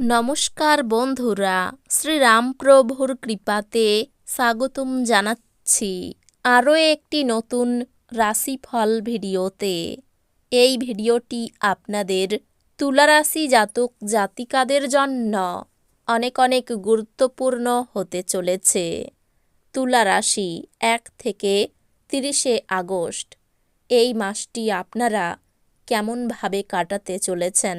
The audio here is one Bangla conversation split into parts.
নমস্কার বন্ধুরা, শ্রীরামপ্রভুর কৃপাতে স্বাগতম জানাচ্ছি আরও একটি নতুন রাশিফল ভিডিওতে। এই ভিডিওটি আপনাদের তুলারাশি জাতক জাতিকাদের জন্য অনেক অনেক গুরুত্বপূর্ণ হতে চলেছে। তুলারাশি এক থেকে তিরিশে আগস্ট, এই মাসটি আপনারা কেমনভাবে কাটাতে চলেছেন?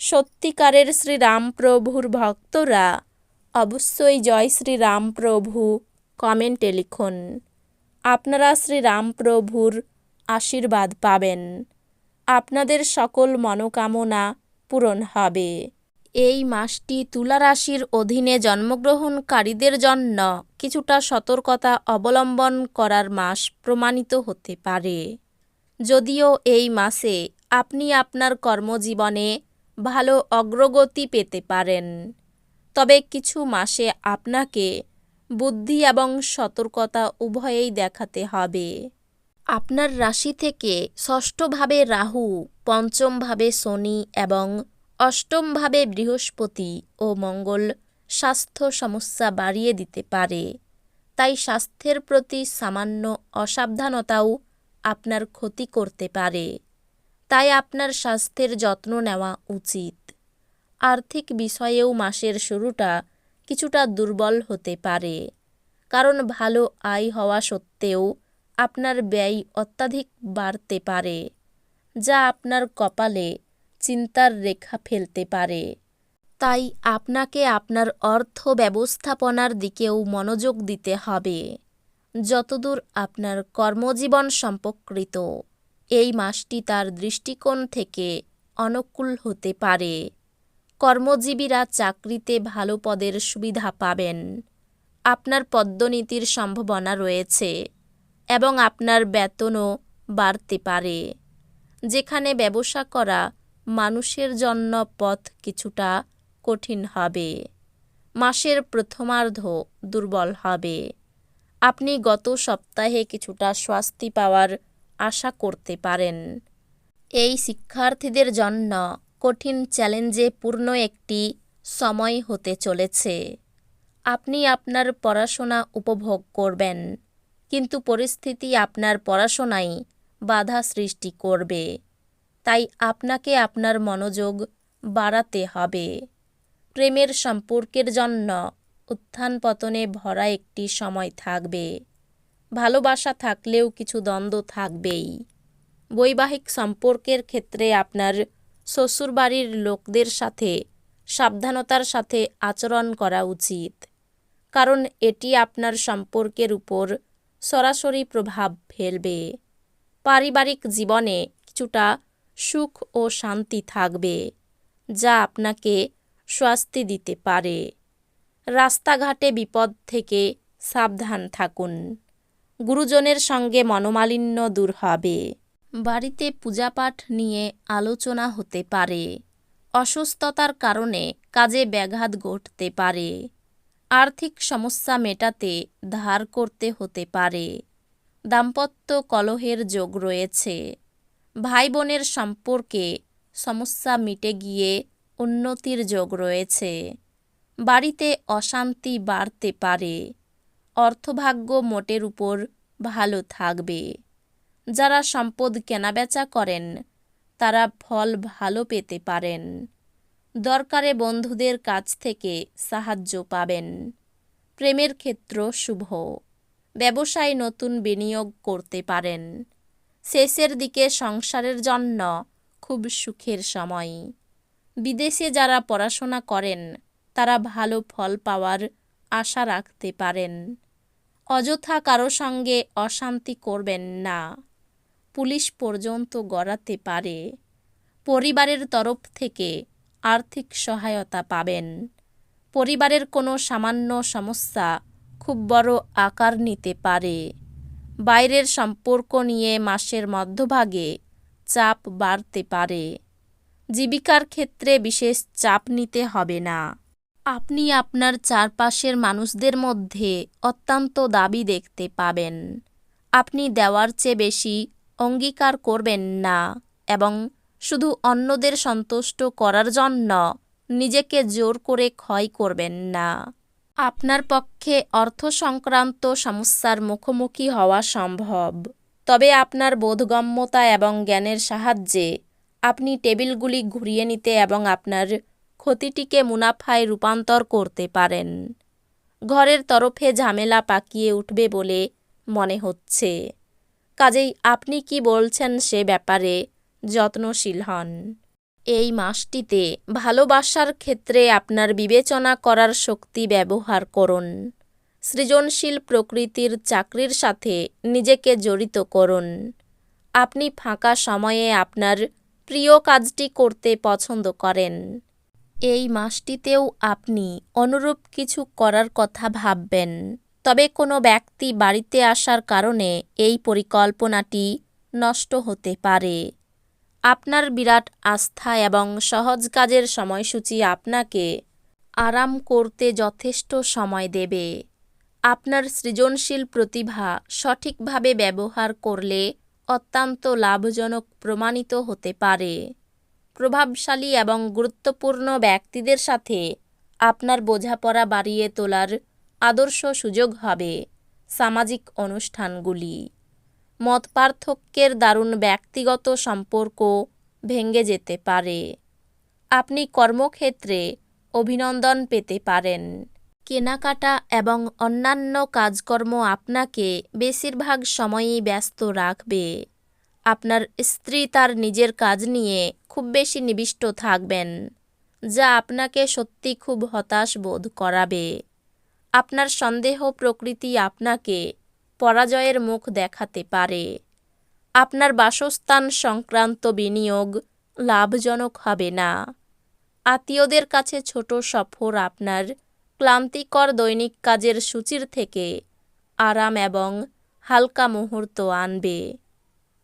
সত্যিকারের শ্রীরামপ্রভুর ভক্তরা অবশ্যই জয় শ্রীরামপ্রভু কমেন্টে লিখুন। আপনারা শ্রীরামপ্রভুর আশীর্বাদ পাবেন। আপনাদের সকল মনোকামনা পূরণ হবে। এই মাসটি তুলা রাশির অধীনে জন্মগ্রহণকারীদের জন্য কিছুটা সতর্কতা অবলম্বন করার মাস প্রমাণিত হতে পারে। যদিও এই মাসে আপনি আপনার কর্মজীবনে ভালো অগ্রগতি পেতে পারেন। তবে কিছু মাসে আপনাকে বুদ্ধি এবং সতর্কতা উভয়েই দেখাতে হবে। আপনার রাশি থেকে ষষ্ঠভাবে রাহু, পঞ্চমভাবে শনি এবং অষ্টমভাবে বৃহস্পতি ও মঙ্গল স্বাস্থ্য সমস্যা বাড়িয়ে দিতে পারে। তাই স্বাস্থ্যের প্রতি সামান্য অসাবধানতাও আপনার ক্ষতি করতে পারে। তাই আপনার স্বাস্থ্যের যত্ন নেওয়া উচিত। আর্থিক বিষয়েও মাসের শুরুটা কিছুটা দুর্বল হতে পারে। কারণ ভালো আয় হওয়া সত্ত্বেও আপনার ব্যয় অত্যাধিক বাড়তে পারে, যা আপনার কপালে চিন্তার রেখা ফেলতে পারে। তাই আপনাকে আপনার অর্থ ব্যবস্থাপনার দিকেও মনোযোগ দিতে হবে। যতদূর আপনার কর্মজীবন সম্পর্কিত। এই মাসটি তার দৃষ্টিকোণ থেকে অনুকূল হতে পারে। কর্মজীবীরা চাকরিতে ভালো পদের সুবিধা পাবেন। আপনার পদ্মনীতির সম্ভাবনা রয়েছে এবং আপনার বেতনও বাড়তে পারে। যেখানে ব্যবসা করা মানুষের জন্য পথ কিছুটা কঠিন হবে। মাসের প্রথমার্ধ দুর্বল হবে। আপনি গত সপ্তাহে কিছুটা স্বস্তি পাওয়ার আশা করতে পারেন। এই শিক্ষার্থীদের জন্য কঠিন চ্যালেঞ্জে পূর্ণ একটি সময় হতে চলেছে। আপনি আপনার পড়াশোনা উপভোগ করবেন, কিন্তু পরিস্থিতি আপনার পড়াশোনায় বাধা সৃষ্টি করবে। তাই আপনাকে আপনার মনোযোগ বাড়াতে হবে। প্রেমের সম্পর্কের জন্য উত্থান পতনে ভরা একটি সময় থাকবে। ভালোবাসা থাকলেও কিছু দ্বন্দ্ব থাকবেই। বৈবাহিক সম্পর্কের ক্ষেত্রে আপনার শ্বশুরবাড়ির লোকদের সাথে সাবধানতার সাথে আচরণ করা উচিত, কারণ এটি আপনার সম্পর্কের উপর সরাসরি প্রভাব ফেলবে। পারিবারিক জীবনে কিছুটা সুখ ও শান্তি থাকবে, যা আপনাকে স্বস্তি দিতে পারে। রাস্তাঘাটে বিপদ থেকে সাবধান থাকুন। গুরুজনের সঙ্গে মনোমালিন্য দূর হবে। বাড়িতে পূজাপাঠ নিয়ে আলোচনা হতে পারে। অসুস্থতার কারণে কাজে ব্যাঘাত ঘটতে পারে। আর্থিক সমস্যা মেটাতে ধার করতে হতে পারে। দাম্পত্য কলহের যোগ রয়েছে। ভাই বোনের সম্পর্কে সমস্যা মিটে গিয়ে উন্নতির যোগ রয়েছে। বাড়িতে অশান্তি বাড়তে পারে। অর্থভাগ্য মোটের উপর ভালো থাকবে। যারা সম্পদ কেনাবেচা করেন, তারা ফল ভালো পেতে পারেন। দরকারে বন্ধুদের কাছ থেকে সাহায্য পাবেন। প্রেমের ক্ষেত্র শুভ। ব্যবসায় নতুন বিনিয়োগ করতে পারেন। শেষের দিকে সংসারের জন্য খুব সুখের সময়। বিদেশে যারা পড়াশোনা করেন, তারা ভালো ফল পাওয়ার আশা রাখতে পারেন। অযথা কারও সঙ্গে অশান্তি করবেন না। পুলিশ পর্যন্ত গড়াতে পারে। পরিবারের তরফ থেকে আর্থিক সহায়তা পাবেন। পরিবারের কোনো সামান্য সমস্যা খুব বড় আকার নিতে পারে। বাইরের সম্পর্ক নিয়ে মাসের মধ্যভাগে চাপ বাড়তে পারে। জীবিকার ক্ষেত্রে বিশেষ চাপ নিতে হবে না। আপনি আপনার চারপাশের মানুষদের মধ্যে অত্যন্ত দাবি দেখতে পাবেন। আপনি দেওয়ার চেয়ে বেশি অঙ্গীকার করবেন না এবং শুধু অন্যদের সন্তুষ্ট করার জন্য নিজেকে জোর করে ক্ষয় করবেন না। আপনার পক্ষে অর্থ সংক্রান্ত সমস্যার মুখোমুখি হওয়া সম্ভব। তবে আপনার বোধগম্যতা এবং জ্ঞানের সাহায্যে আপনি টেবিলগুলি ঘুরিয়ে নিতে এবং আপনার ক্ষতিটিকে মুনাফায় রূপান্তর করতে পারেন। ঘরের তরফে ঝামেলা পাকিয়ে উঠবে বলে মনে হচ্ছে। কাজেই আপনি কি বলছেন সে ব্যাপারে? যত্নশীল হন। এই মাসটিতে ভালোবাসার ক্ষেত্রে আপনার বিবেচনা করার শক্তি ব্যবহার করুন। সৃজনশীল প্রকৃতির চাকরির সাথে নিজেকে জড়িত করুন। আপনি ফাঁকা সময়ে আপনার প্রিয় কাজটি করতে পছন্দ করেন। এই মাসটিতেও আপনি অনুরূপ কিছু করার কথা ভাববেন। তবে কোনো ব্যক্তি বাড়িতে আসার কারণে এই পরিকল্পনাটি নষ্ট হতে পারে। আপনার বিরাট আস্থা এবং সহজ কাজের সময়সূচি আপনাকে আরাম করতে যথেষ্ট সময় দেবে। আপনার সৃজনশীল প্রতিভা সঠিকভাবে ব্যবহার করলে অত্যন্ত লাভজনক প্রমাণিত হতে পারে। প্রভাবশালী এবং গুরুত্বপূর্ণ ব্যক্তিদের সাথে আপনার বোঝাপড়া বাড়িয়ে তোলার আদর্শ সুযোগ হবে সামাজিক অনুষ্ঠানগুলি। মত পার্থক্যের দারুণ ব্যক্তিগত সম্পর্ক ভেঙে যেতে পারে। আপনি কর্মক্ষেত্রে অভিনন্দন পেতে পারেন। কেনাকাটা এবং অন্যান্য কাজকর্ম আপনাকে বেশিরভাগ সময়ই ব্যস্ত রাখবে। আপনার স্ত্রী তার নিজের কাজ নিয়ে খুব বেশি নিবিষ্ট থাকবেন, যা আপনাকে সত্যি খুব হতাশ বোধ করাবে। আপনার সন্দেহ প্রকৃতি আপনাকে পরাজয়ের মুখ দেখাতে পারে। আপনার বাসস্থান সংক্রান্ত বিনিয়োগ লাভজনক হবে না। আত্মীয়দের কাছে ছোট সফর আপনার ক্লান্তিকর দৈনিক কাজের সূচির থেকে আরাম এবং হালকা মুহূর্ত আনবে।